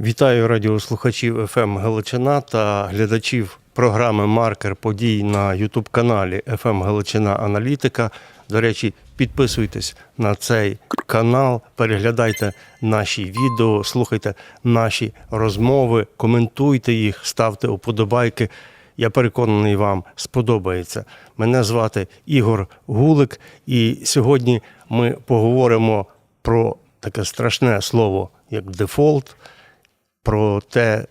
Вітаю радіослухачів ФМ Галичина та глядачів програми Маркер подій на YouTube каналі ФМ Галичина Аналітика. До речі, підписуйтесь на цей канал, переглядайте наші відео, слухайте наші розмови, коментуйте їх, ставте уподобайки. Я переконаний, вам сподобається. Мене звати Ігор Гулик, і сьогодні ми поговоримо про таке страшне слово, як дефолт про те,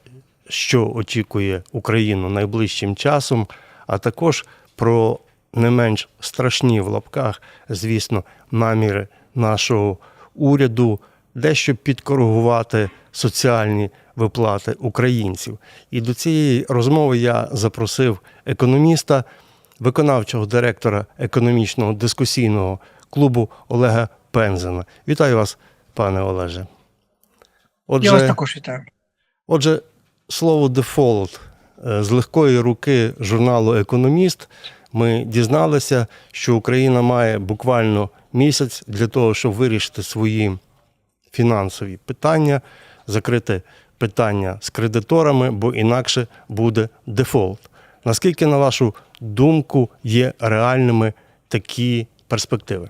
що очікує Україну найближчим часом, а також про не менш страшні в лапках, звісно, наміри нашого уряду дещо підкоригувати соціальні виплати українців. І до цієї розмови я запросив економіста, виконавчого директора економічного дискусійного клубу Олега Пензена. Вітаю вас, пане Олеже. Я вас також вітаю. Отже, слово дефолт Е, з легкої руки журналу Економіст ми дізналися, що Україна має буквально місяць для того, щоб вирішити свої фінансові питання, закрити питання з кредиторами, бо інакше буде дефолт. Наскільки, на вашу думку, є реальними такі перспективи?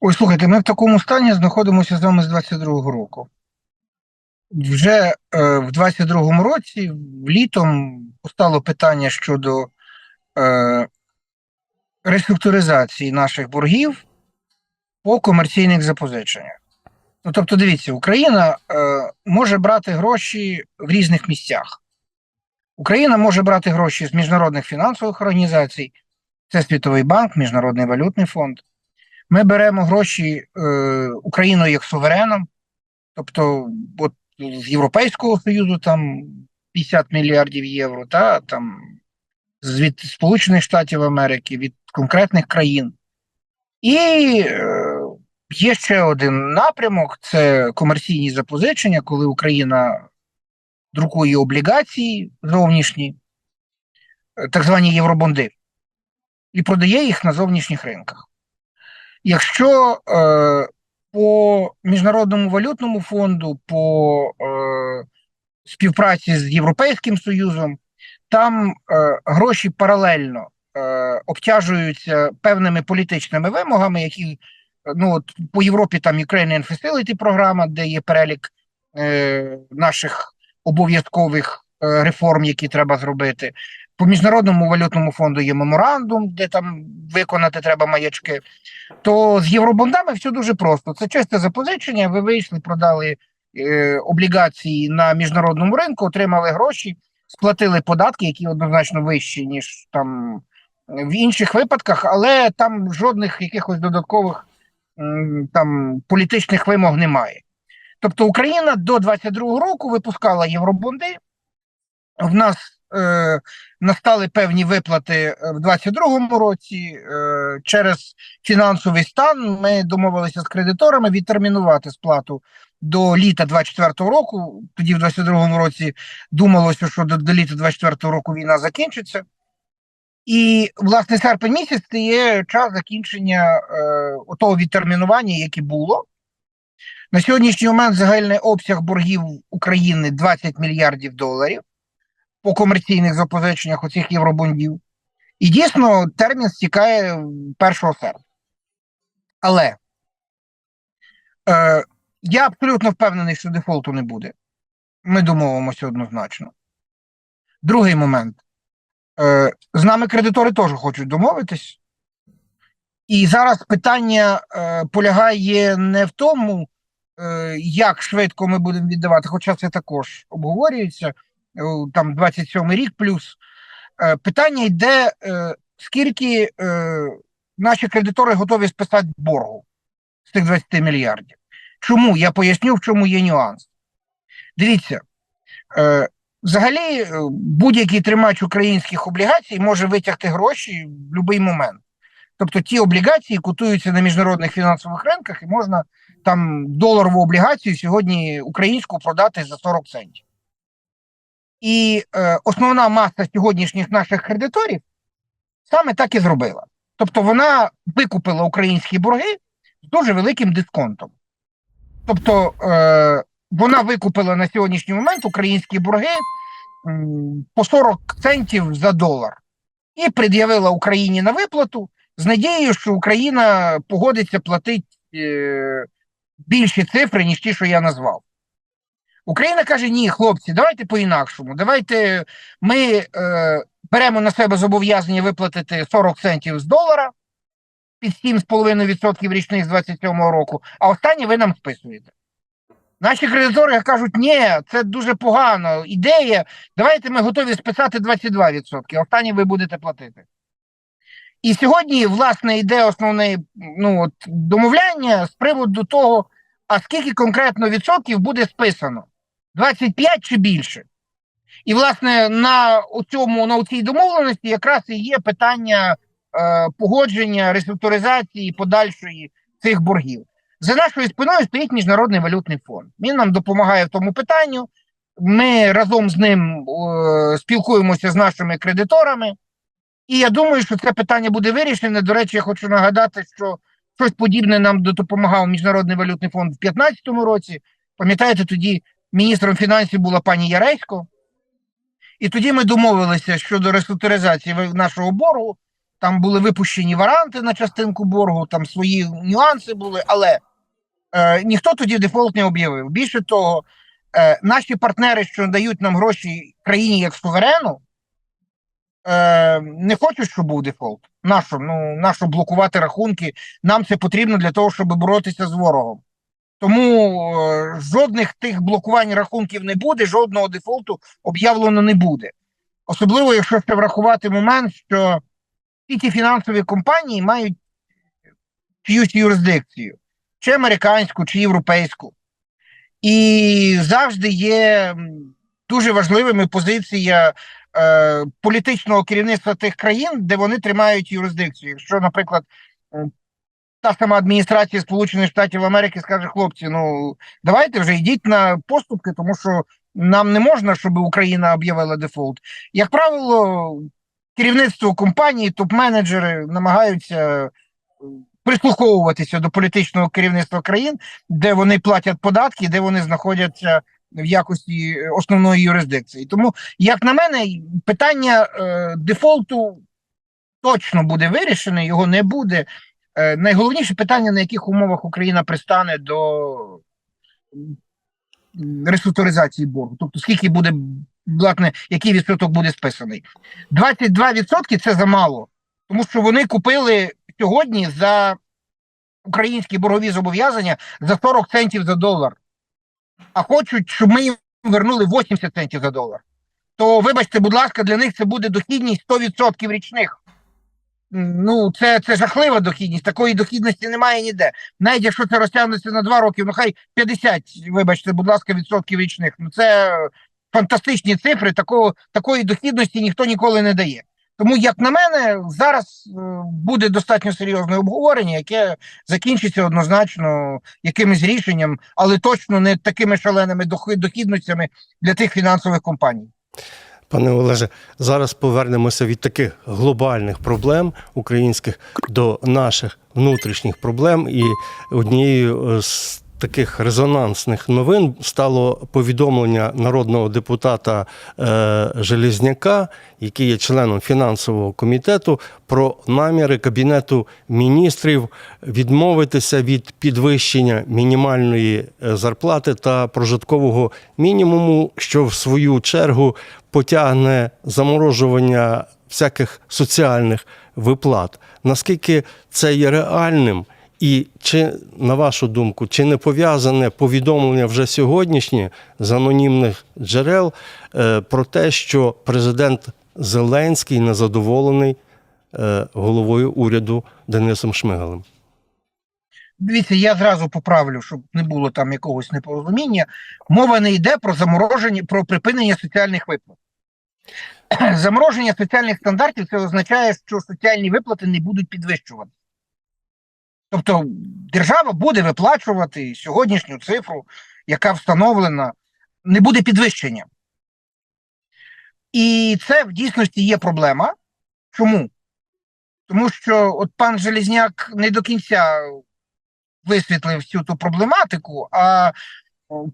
Ой, слухайте, ми в такому стані знаходимося з вами з 22-го року. Вже е, в 22-му році літом постало питання щодо е, реструктуризації наших боргів по комерційних запозиченнях. Ну, тобто, дивіться, Україна е, може брати гроші в різних місцях. Україна може брати гроші з міжнародних фінансових організацій, це Світовий банк, Міжнародний валютний фонд. Ми беремо гроші е, Україною як сувереном, тобто, от з Європейського Союзу там 50 мільярдів євро, та там від Сполучених Штатів Америки, від конкретних країн. І е, є ще один напрямок: це комерційні запозичення, коли Україна друкує облігації зовнішні, так звані євробонди, і продає їх на зовнішніх ринках. Якщо е, по Міжнародному валютному фонду, по е, співпраці з Європейським Союзом, там е, гроші паралельно е, обтяжуються певними політичними вимогами, які ну от по Європі там Ukrainian Facility програма, де є перелік е, наших обов'язкових е, реформ, які треба зробити. По міжнародному валютному фонду є меморандум, де там виконати треба маячки. То з євробондами все дуже просто. Це чисте запозичення. Ви вийшли, продали е, облігації на міжнародному ринку, отримали гроші, сплатили податки, які однозначно вищі, ніж там в інших випадках, але там жодних якихось додаткових там політичних вимог немає. Тобто Україна до 22-го року випускала євробонди. В нас е, настали певні виплати в 22-му році. Е, через фінансовий стан ми домовилися з кредиторами відтермінувати сплату до літа 24-го року. Тоді, в 22-му році, думалося, що до, до літа 24-го року війна закінчиться. І, власне, серпень місяць це є час закінчення е, того відтермінування, яке було. На сьогоднішній момент загальний обсяг боргів України 20 мільярдів доларів по комерційних запозиченнях оцих євробондів. І дійсно термін стікає 1 серпня. Але е, я абсолютно впевнений, що дефолту не буде. Ми домовимося однозначно. Другий момент. Е, з нами кредитори теж хочуть домовитись. І зараз питання е, полягає не в тому, е, як швидко ми будемо віддавати, хоча це також обговорюється там 27 рік плюс. Е, питання йде, е, скільки е, наші кредитори готові списати боргу з тих 20 мільярдів. Чому? Я поясню, в чому є нюанс. Дивіться, взагалі, будь-який тримач українських облігацій може витягти гроші в будь-який момент. Тобто ті облігації котуються на міжнародних фінансових ринках, і можна там доларову облігацію сьогодні українську продати за 40 центів. І е, основна маса сьогоднішніх наших кредиторів саме так і зробила. Тобто вона викупила українські борги з дуже великим дисконтом. Тобто е, вона викупила на сьогоднішній момент українські борги по 40 центів за долар і пред'явила Україні на виплату з надією, що Україна погодиться платити е, більші цифри, ніж ті, що я назвав. Україна каже: ні, хлопці, давайте по-інакшому. Давайте ми е, беремо на себе зобов'язання виплатити 40 центів з долара під 7,5% річних з 27-го року, а останнє ви нам списуєте. Наші кредитори кажуть, ні, це дуже погано, ідея, давайте ми готові списати 22%, а останнє ви будете платити. І сьогодні, власне, йде основне ну, от, домовляння з приводу того, а скільки конкретно відсотків буде списано? 25 чи більше? І, власне, на цьому на цій домовленості якраз і є питання е, погодження, реструктуризації подальшої цих боргів. За нашою спиною стоїть Міжнародний валютний фонд. Він нам допомагає в тому питанню. Ми разом з ним е, спілкуємося з нашими кредиторами. І я думаю, що це питання буде вирішене. До речі, я хочу нагадати, що щось подібне нам допомагав Міжнародний валютний фонд в 2015 році. Пам'ятаєте, тоді міністром фінансів була пані Яресько. І тоді ми домовилися щодо реструктуризації нашого боргу. Там були випущені варанти на частинку боргу, там свої нюанси були, але е, ніхто тоді дефолт не об'явив. Більше того, е, наші партнери, що дають нам гроші країні як суверену, е, не хочуть, щоб був дефолт. Нащо? Ну, нащо блокувати рахунки? Нам це потрібно для того, щоб боротися з ворогом. Тому е, жодних тих блокувань рахунків не буде, жодного дефолту об'явлено не буде. Особливо, якщо ще врахувати момент, що всі ці фінансові компанії мають чиюсь юрисдикцію, чи американську, чи європейську. І завжди є дуже важливими позиція е, політичного керівництва тих країн, де вони тримають юрисдикцію. Якщо, наприклад, та сама адміністрація Сполучених Штатів Америки скаже, хлопці, ну давайте вже йдіть на поступки, тому що нам не можна, щоб Україна об'явила дефолт. Як правило, керівництво компанії, топ-менеджери намагаються прислуховуватися до політичного керівництва країн, де вони платять податки, де вони знаходяться в якості основної юрисдикції. Тому, як на мене, питання е, дефолту точно буде вирішене, його не буде. Е, найголовніше питання, на яких умовах Україна пристане до реструктуризації боргу, тобто скільки буде власне, який відсоток буде списаний. 22% це замало, тому що вони купили сьогодні за українські боргові зобов'язання за 40 центів за долар, а хочуть, щоб ми їм вернули 80 центів за долар. То, вибачте, будь ласка, для них це буде дохідність 100% річних. Ну, це це жахлива дохідність. Такої дохідності немає ніде. Навіть якщо це розтягнеться на 2 роки, ну хай 50, вибачте, будь ласка, відсотків річних. Ну це фантастичні цифри. Такого, такої дохідності ніхто ніколи не дає. Тому, як на мене, зараз буде достатньо серйозне обговорення, яке закінчиться однозначно якимось рішенням, але точно не такими шаленими дохідностями для тих фінансових компаній. Пане Олеже, зараз повернемося від таких глобальних проблем українських до наших внутрішніх проблем. І однією з таких резонансних новин стало повідомлення народного депутата е, Железняка, який є членом фінансового комітету, про наміри Кабінету міністрів відмовитися від підвищення мінімальної зарплати та прожиткового мінімуму, що в свою чергу потягне заморожування всяких соціальних виплат. Наскільки це є реальним? І чи, на вашу думку, чи не пов'язане повідомлення вже сьогоднішнє з анонімних джерел е, про те, що президент Зеленський незадоволений е, головою уряду Денисом Шмигалем? Дивіться, я зразу поправлю, щоб не було там якогось непорозуміння. Мова не йде про замороження, про припинення соціальних виплат. Замороження соціальних стандартів це означає, що соціальні виплати не будуть підвищувати. Тобто держава буде виплачувати сьогоднішню цифру, яка встановлена, не буде підвищення. І це в дійсності є проблема. Чому? Тому що от пан Желізняк не до кінця висвітлив всю ту проблематику, а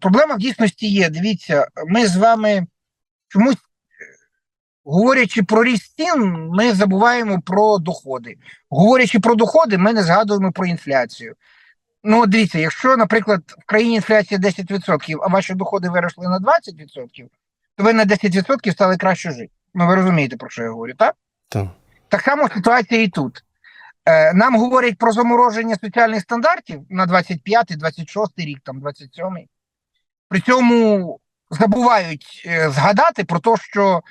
проблема в дійсності є. Дивіться, ми з вами чомусь, е, говорячи про ріст цін, ми забуваємо про доходи. Говорячи про доходи, ми не згадуємо про інфляцію. Ну, дивіться, якщо, наприклад, в країні інфляція 10%, а ваші доходи виросли на 20%, то ви на 10% стали краще жити. Ну, ви розумієте, про що я говорю, так? Так. Так само ситуація і тут. Е, нам говорять про замороження соціальних стандартів на 25-й, 26-й рік, там 27-й. При цьому забувають е, згадати про те, що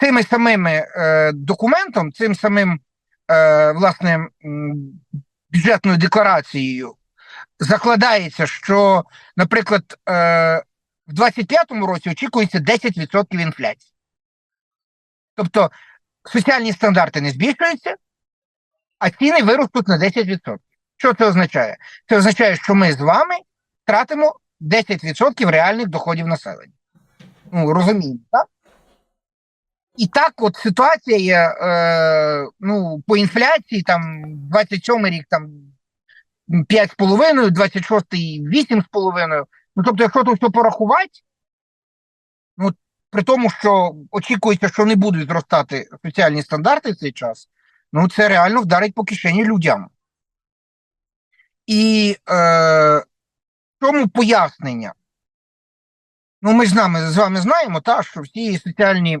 цими самими е, документом, цим самим е, власне бюджетною декларацією закладається, що, наприклад, е, в 25-му році очікується 10% інфляції. Тобто соціальні стандарти не збільшуються, а ціни виростуть на 10%. Що це означає? Це означає, що ми з вами тратимо 10% реальних доходів населення. Ну, розуміємо, так? І так, от ситуація є е, ну, по інфляції, там 27 рік там 5,5, 26 8,5. Ну, тобто, якщо то все порахувати, ну, при тому, що очікується, що не будуть зростати соціальні стандарти в цей час, ну це реально вдарить по кишені людям. І е, в чому пояснення? Ну, ми з нами з вами знаємо, та, що всі соціальні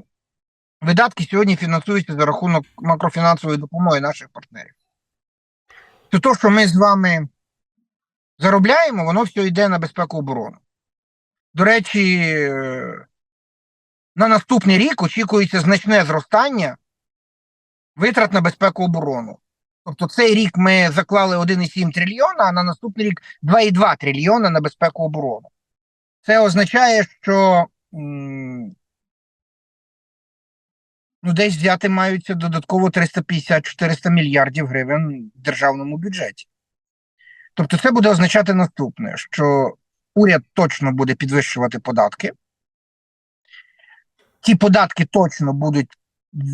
видатки сьогодні фінансуються за рахунок макрофінансової допомоги наших партнерів. То, то, що ми з вами заробляємо, воно все йде на безпеку оборони. До речі, е, на наступний рік очікується значне зростання витрат на безпеку оборону. Тобто цей рік ми заклали 1,7 трильйона, а на наступний рік 2,2 трильйона на безпеку оборону. Це означає, що ну, десь взяти маються додатково 350-400 мільярдів гривень в державному бюджеті. Тобто, це буде означати наступне: що уряд точно буде підвищувати податки. Ті податки точно будуть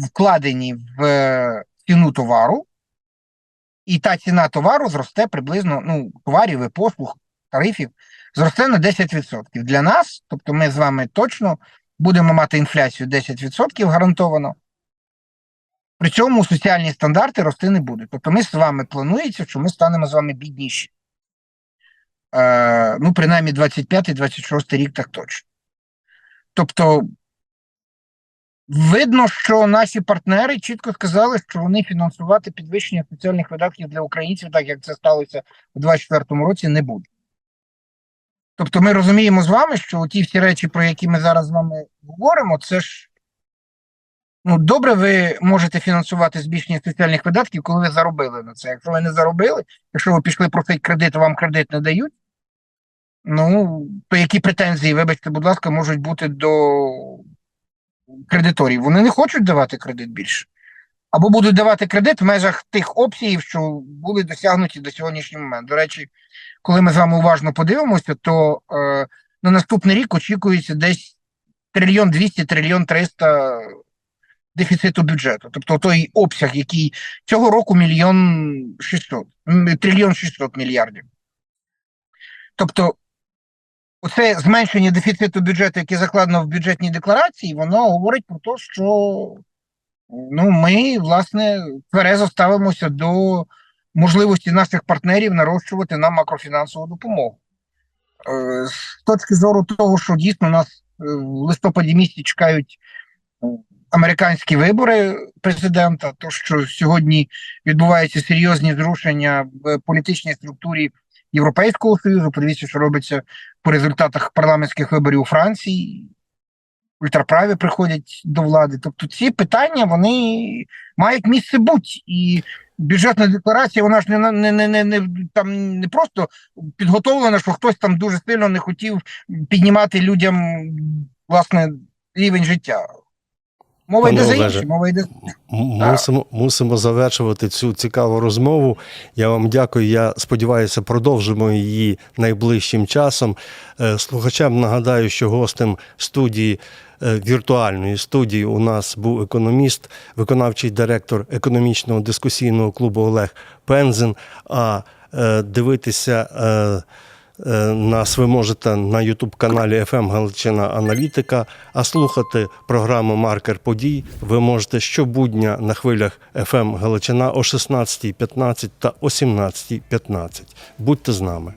вкладені в е, ціну товару, і та ціна товару зросте приблизно, ну, товарів і послуг, тарифів, зросте на 10%. Для нас, тобто ми з вами точно будемо мати інфляцію 10% гарантовано. При цьому соціальні стандарти рости не будуть. Тобто ми з вами планується, що ми станемо з вами бідніші. Е, ну, принаймні 25-26 рік так точно. Тобто, видно, що наші партнери чітко сказали, що вони фінансувати підвищення соціальних видатків для українців, так як це сталося у 2024 році, не будуть. Тобто, ми розуміємо з вами, що ті всі речі, про які ми зараз з вами говоримо, це ж ну, добре, ви можете фінансувати збільшення соціальних видатків, коли ви заробили на це. Якщо ви не заробили, якщо ви пішли просити кредит, вам кредит не дають. Ну, то які претензії, вибачте, будь ласка, можуть бути до кредиторів? Вони не хочуть давати кредит більше. Або будуть давати кредит в межах тих обсягів, що були досягнуті до сьогоднішнього моменту. До речі, коли ми з вами уважно подивимося, то е, на наступний рік очікується десь трильйон 200, трильйон 300 дефіциту бюджету. Тобто той обсяг, який цього року мільйон 600, трильйон 600 мільярдів. Тобто, оце зменшення дефіциту бюджету, яке закладено в бюджетній декларації, воно говорить про те, що ну, ми, власне, тверезо ставимося до можливості наших партнерів нарощувати нам макрофінансову допомогу. Е, З точки зору того, що дійсно нас е, в листопаді місяці чекають е, американські вибори президента, то що сьогодні відбуваються серйозні зрушення в політичній структурі Європейського Союзу. Подивіться, що робиться по результатах парламентських виборів у Франції. Ультраправі приходять до влади. Тобто ці питання вони мають місце бути. І бюджетна декларація, вона ж не, не, не, не, там не просто підготовлена, що хтось там дуже сильно не хотів піднімати людям власне рівень життя. Мова йде за інше, мова йде. Мусимо, мусимо завершувати цю цікаву розмову. Я вам дякую. Я сподіваюся, продовжимо її найближчим часом. Е, Слухачам нагадаю, що гостем студії е, віртуальної студії у нас був економіст, виконавчий директор економічного дискусійного клубу Олег Пензен. А е, дивитися. Е, Нас ви можете на Ютуб каналі FM Галичина Аналітика, а слухати програму Маркер подій ви можете щобудня на хвилях FM Галичина о 16.15 та о 17.15. Будьте з нами.